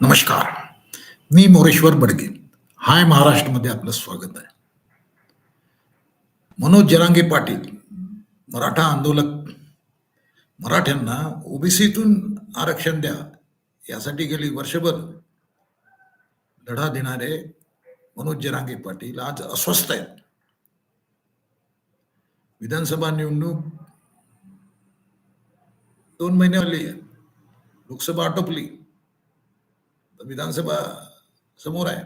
नमस्कार. मी मोरेश्वर बडगे. हाय महाराष्ट्रमध्ये आपलं स्वागत आहे. मनोज जरांगे पाटील मराठा आंदोलक. मराठ्यांना ओबीसीतून आरक्षण द्या यासाठी गेली वर्षभर. लढा देणारे मनोज जरांगे पाटील आज अस्वस्थ आहेत. विधानसभा निवडणूक दोन महिने आली लोकसभा आटोपली. विधानसभा समोर आहे.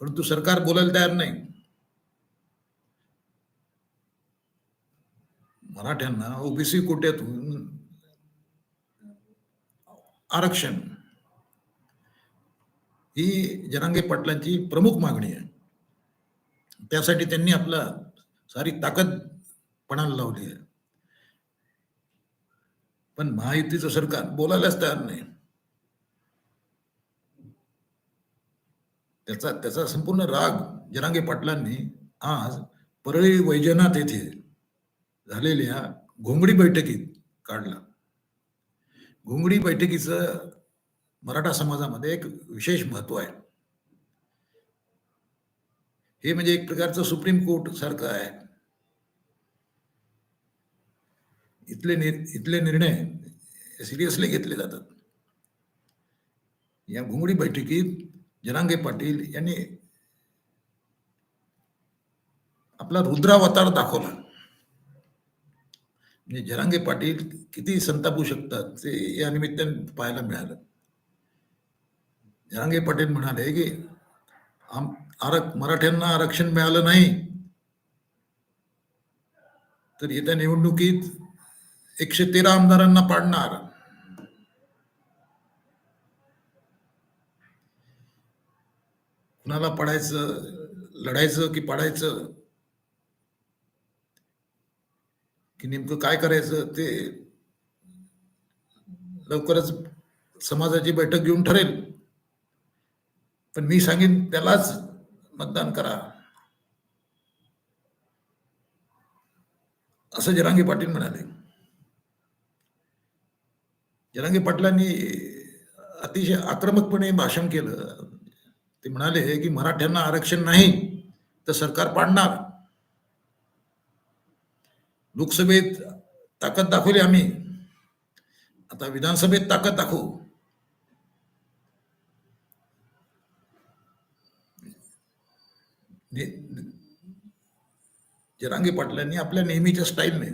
परंतु सरकार बोलायला तयार नाही. मराठ्यांना ओबीसी कोट्यातून आरक्षण ही जनांगे पाटलांची प्रमुख मागणी आहे. त्यासाठी त्यांनी आपला सारी ताकद पणाला लावली आहे. पण महायुतीचं सरकार बोलायलाच तयार नाही. त्याचा त्याचा संपूर्ण राग जरांगे पाटलांनी आज परळी वैजनाथ येथे झालेल्या घोंगडी बैठकीत काढला. घोंगडी बैठकीचं मराठा समाजामध्ये एक विशेष महत्त्व आहे. हे म्हणजे एक प्रकारचं सुप्रीम कोर्ट सारखं आहे. इथले निर इथले निर्णय सिरियसली घेतले जातात. या घोंगडी बैठकीत जनांगे पाटील यांनी आपला रुद्रावतार दाखवला. म्हणजे जरांगे पाटील किती संतापू शकतात ते या निमित्ताने पाहायला मिळालं. जरांगे पाटील म्हणाले की आम आरक मराठ्यांना आरक्षण मिळालं नाही. तर येत्या निवडणुकीत एकशे तेरा आमदारांना पाडणार. कुणाला पडायचं लढायचं की पडायचं? की नेमकं काय करायचं ते लवकरच समाजाची बैठक घेऊन ठरेल. पण मी सांगेन त्यालाच मतदान करा. असं जरांगे पाटील म्हणाले. जरांगे पाटलांनी अतिशय आक्रमकपणे भाषण केलं. ते म्हणाले की मराठ्यांना आरक्षण नाही तर सरकार पाडणार. लोकसभेत ताकद दाखवली आम्ही. आता विधानसभेत ताकद दाखवू. जरांगे पाटलांनी आपल्या नेहमीच्या स्टाईलने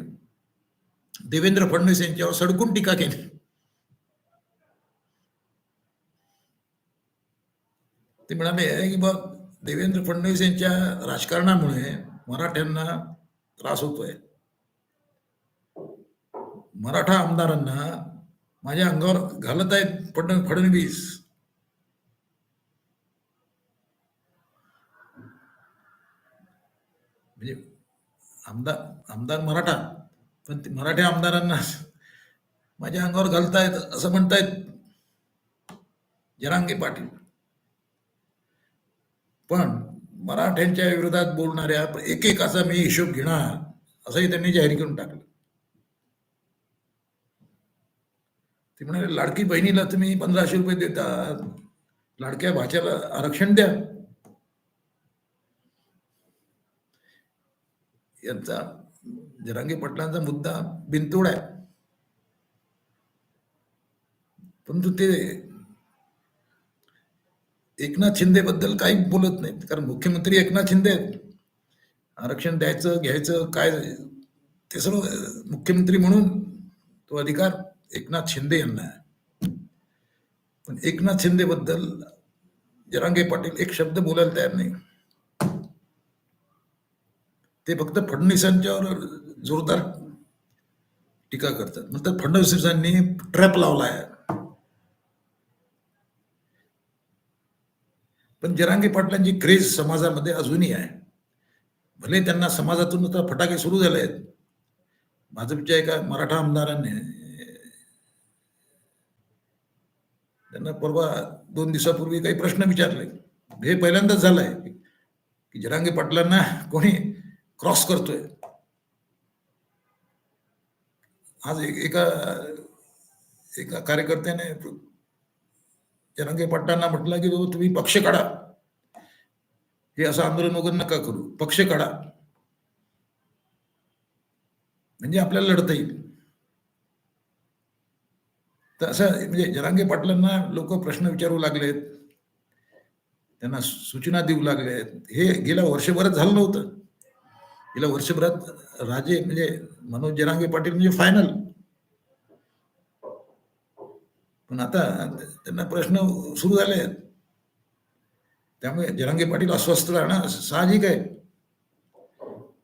देवेंद्र फडणवीस यांच्यावर सडकून टीका केली. ते म्हणाले की बघ देवेंद्र फडणवीस यांच्या राजकारणामुळे मराठ्यांना त्रास होतोय. मराठा आमदारांना माझ्या अंगावर घालत आहेत फडण फडणवीस. म्हणजे आमदार आमदार मराठा पण ते मराठ्या आमदारांना माझ्या अंगावर घालतायत असं म्हणतायत जरांगे पाटील. पण मराठ्यांच्या विरोधात बोलणाऱ्या एकेकाचा मी हिशोब घेणार असंही त्यांनी जाहीर करून टाकलं. ते म्हणाले लाडकी बहिणीला तुम्ही पंधराशे रुपये देतात लाडक्या भाच्याला आरक्षण द्या. यांचा जरांगी पटलांचा मुद्दा बिनतोड आहे. परंतु ते एकनाथ शिंदे बद्दल काही बोलत नाहीत कारण मुख्यमंत्री एकनाथ शिंदे आहेत. आरक्षण द्यायचं घ्यायचं काय ते सर्व मुख्यमंत्री म्हणून तो अधिकार एकनाथ शिंदे यांना आहे. पण एकनाथ शिंदे बद्दल जरांगे पाटील एक शब्द बोलायला तयार नाही. ते फक्त फडणवीसांच्यावर जोरदार टीका करतात. म्हणतात फडणवीसांनी ट्रॅप लावला आहे पण जरांगे पाटलांची क्रेज समाजामध्ये अजूनही आहे. भले त्यांना समाजातून आता फटाके सुरू झाले आहेत भाजपच्या एका मराठा आमदाराने त्यांना परवा दोन दिवसापूर्वी काही प्रश्न विचारले. हे पहिल्यांदाच झालंय की जरांगे पाटलांना कोणी क्रॉस करतोय. आज एका एका कार्यकर्त्याने जरांगे पाटलांना म्हटलं की बाबा तुम्ही पक्ष काढा. हे असं आंदोलन वगैरे नका करू. पक्ष काढा. म्हणजे आपल्याला लढता येईल. तर असं म्हणजे जरांगे पाटलांना लोक प्रश्न विचारू लागलेत. त्यांना सूचना देऊ लागलेत. हे गेल्या वर्षभरात झालं नव्हतं. गेल्या वर्षभरात राजे म्हणजे मनोज जरांगे पाटील म्हणजे फायनल पण आता त्यांना प्रश्न सुरू झाले आहेत. त्यामुळे जरांगे पाटील अस्वस्थ राहणं साहजिक आहे.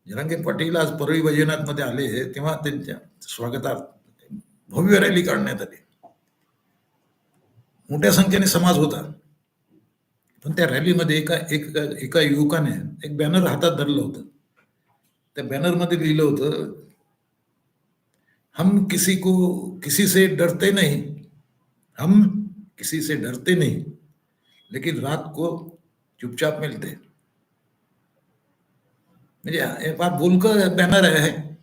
जरांगे पाटील आज परळी भजनात मध्ये आले तेव्हा त्यांच्या स्वागतार्थ भव्य रॅली काढण्यात आली. मोठ्या संख्येने समाज होता. पण त्या रॅलीमध्ये एका एक एका युवकाने एक बॅनर हातात धरलं होतं. त्या बॅनरमध्ये लिहिलं होतं हम किसी को किसी से डरते नहीं हम किसी से डरते नहीं लेकिन रात को चुपचाप मिलते हे। फार बोलकर बॅनर आहे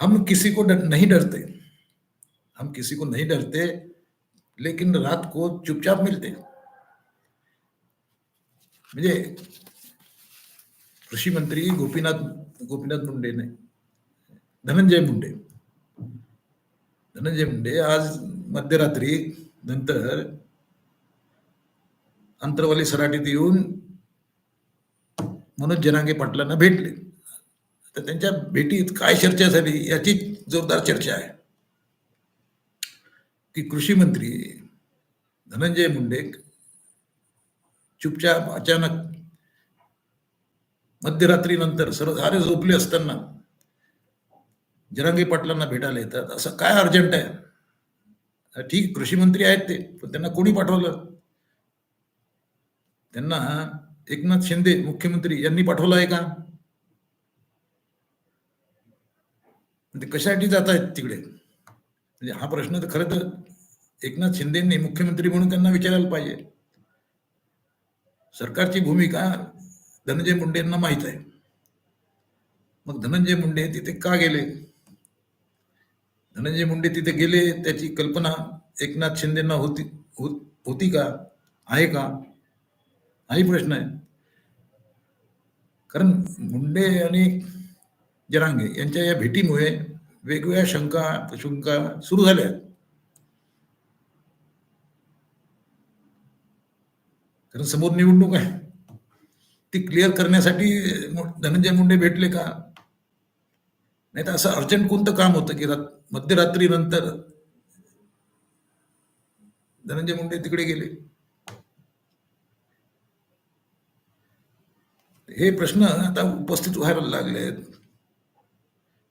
हम किसी को डर, नहीं डरते। हम किसी को नहीं डरते लेकिन रात को चुपचाप मिलते मुझे कृषि मंत्री गोपीनाथ गोपीनाथ मुंडे ने धनंजय मुंडे धनंजय मुंडे आज मध्यरात्री नंतर अंतरवाली सराटीत येऊन मनोज जनांगे पाटलांना भेटले. तर त्यांच्या भेटीत काय चर्चा झाली याची जोरदार चर्चा आहे. की कृषी मंत्री धनंजय मुंडे चुपचाप अचानक मध्यरात्री नंतर सर्व झोपले असताना जरांगे पाटलांना भेटायला येतात. असं काय अर्जंट आहे? ठीक कृषी मंत्री आहेत ते पण त्यांना कोणी पाठवलं? त्यांना एकनाथ शिंदे मुख्यमंत्री यांनी पाठवलं आहे का? ते कशासाठी जात आहेत तिकडे? म्हणजे हा प्रश्न तर खरं तर एकनाथ शिंदेंनी मुख्यमंत्री म्हणून त्यांना विचारायला पाहिजे. सरकारची भूमिका धनंजय मुंडे यांना माहीत आहे. मग धनंजय मुंडे तिथे का गेले? धनंजय मुंडे तिथे गेले त्याची कल्पना एकनाथ शिंदेना होती हो, होती का? आहे का? हाही प्रश्न आहे. कारण मुंडे आणि जरांगे यांच्या या भेटीमुळे वेगवेगळ्या शंका शंका सुरू झाल्या कारण समोर निवडणूक आहे. ती क्लिअर करण्यासाठी धनंजय मुंडे भेटले का? नाही तर असं अर्जंट कोणतं काम होतं की मध्यरात्री नंतर धनंजय मुंडे तिकडे गेले? हे प्रश्न आता उपस्थित व्हायला लागले आहेत.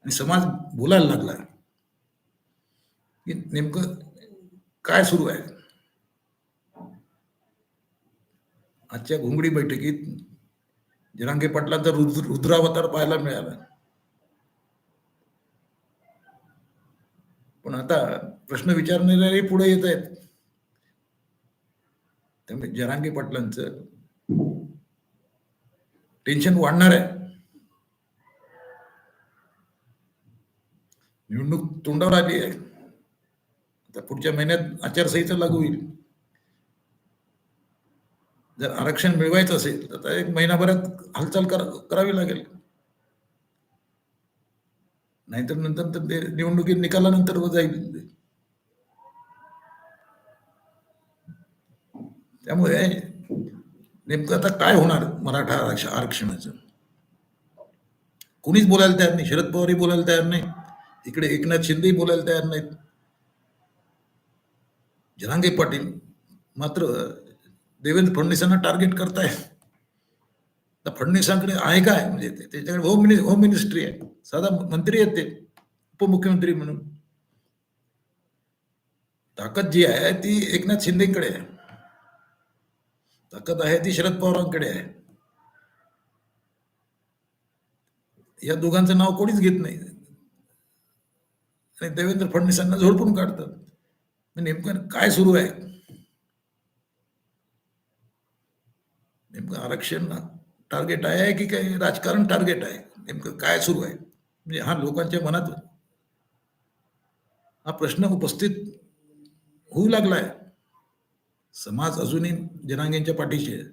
आणि समाज बोलायला लागला. की नेमकं काय सुरू आहे? आजच्या घोंगडी बैठकीत जरांगे पाटलांचा रुद्र रुद्रावतार पाहायला मिळाला. पण आता प्रश्न विचारणारे पुढे येत आहेत. त्यामुळे जरांगी पाटलांच टेन्शन वाढणार आहे. निवडणूक तोंडावर आली आहे. आता पुढच्या महिन्यात आचारसंहिता लागू होईल. जर आरक्षण मिळवायचं असेल तर एक महिनाभरात हालचाल करावी लागेल. नाहीतर नंतर तर ते निवडणुकीत निकालानंतर जाईल. त्यामुळे नेमकं आता काय होणार मराठा आरक्षणाचं? कुणीच बोलायला तयार नाही. शरद पवारही बोलायला तयार नाही. इकडे एकनाथ शिंदेही बोलायला तयार नाहीत. जनांगे पाटील मात्र देवेंद्र फडणवीसांना टार्गेट करताय फडणवीसांकडे आहे काय? म्हणजे त्याच्याकडे होम मिनि होम मिनिस्ट्री आहे. साधा मंत्री आहेत ते. उपमुख्यमंत्री म्हणून. ताकद जी आहे ती एकनाथ शिंदेकडे आहे. ताकद आहे ती शरद पवारांकडे आहे. या दोघांचं नाव कोणीच घेत नाही. आणि देवेंद्र फडणवीसांना झोडपून काढतात. नेमकं काय सुरू आहे? नेमकं आरक्षण टार्गेट आहे की काही राजकारण टार्गेट आहे? नेमकं काय सुरू आहे? म्हणजे हा लोकांच्या मनात हा प्रश्न उपस्थित होऊ लागलाय. समाज अजूनही जनांगेंच्या पाठीशी आहे.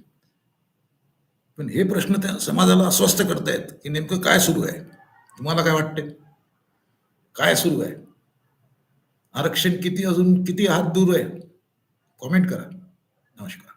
पण हे प्रश्न त्या समाजाला अस्वस्थ करतायत की नेमकं काय सुरू आहे? तुम्हाला काय वाटते काय सुरू आहे? आरक्षण किती अजून किती हात दूर आहे? कॉमेंट करा. नमस्कार.